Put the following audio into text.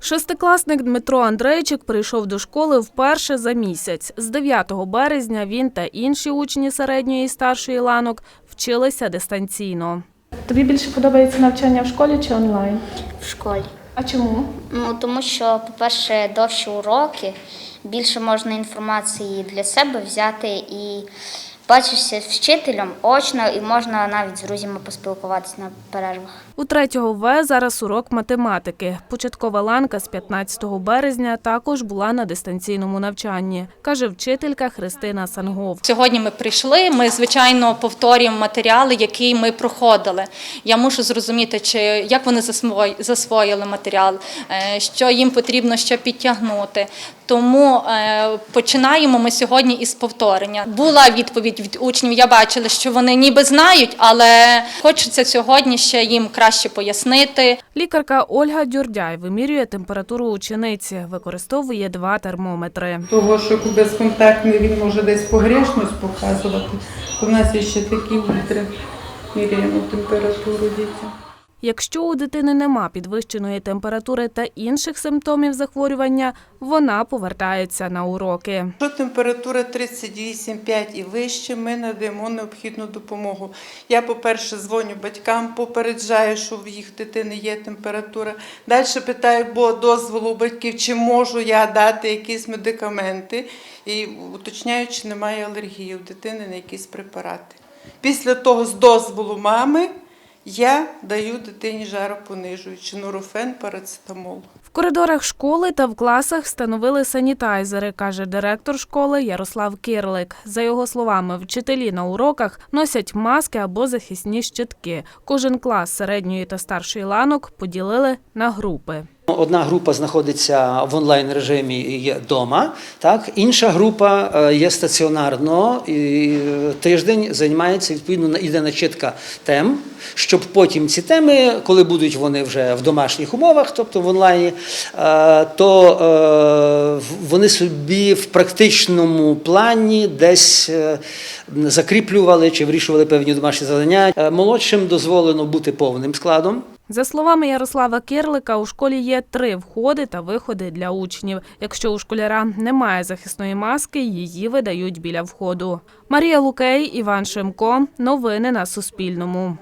Шестикласник Дмитро Андрейчик прийшов до школи вперше за місяць. З 9 березня він та інші учні середньої і старшої ланок вчилися дистанційно. Тобі більше подобається навчання в школі чи онлайн? в школі. А чому? Ну тому що, по-перше, довші уроки, більше можна інформації для себе взяти і бачишся з вчителем очно, і можна навіть з друзями поспілкуватися на перервах. У 3 В зараз урок математики. Початкова ланка з 15 березня також була на дистанційному навчанні, каже вчителька Христина Сангов. Сьогодні ми прийшли. Ми звичайно повторюємо матеріали, які ми проходили. Я мушу зрозуміти, чи як вони засвої- засвоїли матеріал, е, що їм потрібно ще підтягнути. Тому е, починаємо ми сьогодні із повторення. Була відповідь від учнів. Я бачила, що вони ніби знають, але хочеться сьогодні ще їм краще пояснити. Лікарка Ольга Дюрдяй вимірює температуру учениці, використовує два термометри. того, що безконтактний він може десь погрешність показувати, то в нас є ще такі вітри міряємо температуру дітям. Якщо у дитини нема підвищеної температури та інших симптомів захворювання, вона повертається на уроки. Якщо температура 38,5 і вище, ми надаємо необхідну допомогу. Я, по-перше, дзвоню батькам, попереджаю, що в їх дитини є температура. Далі питаю, бо дозволу батьків, чи можу я дати якісь медикаменти, і уточняю, чи немає алергії у дитини на якісь препарати. Після того, з дозволу мами, я даю дитині жаропонижуючи нурофен, парацетамол. В коридорах школи та в класах встановили санітайзери, каже директор школи Ярослав Кирлик. За його словами, вчителі на уроках носять маски або захисні щитки. Кожен клас середньої та старшої ланок поділили на групи. Одна група знаходиться в онлайн режимі вдома, так інша група е, є стаціонарно і е, тиждень займається відповідно іде начитка тем, щоб потім ці теми, коли будуть вони вже в домашніх умовах, тобто в онлайні, е, то вони собі в практичному плані десь закріплювали чи вирішували певні домашні завдання. Молодшим дозволено бути повним складом. За словами Ярослава Кирлика, у школі є три входи та виходи для учнів. Якщо у школяра немає захисної маски, її видають біля входу. Марія Лукей, Іван Шимко. Новини на Суспільному.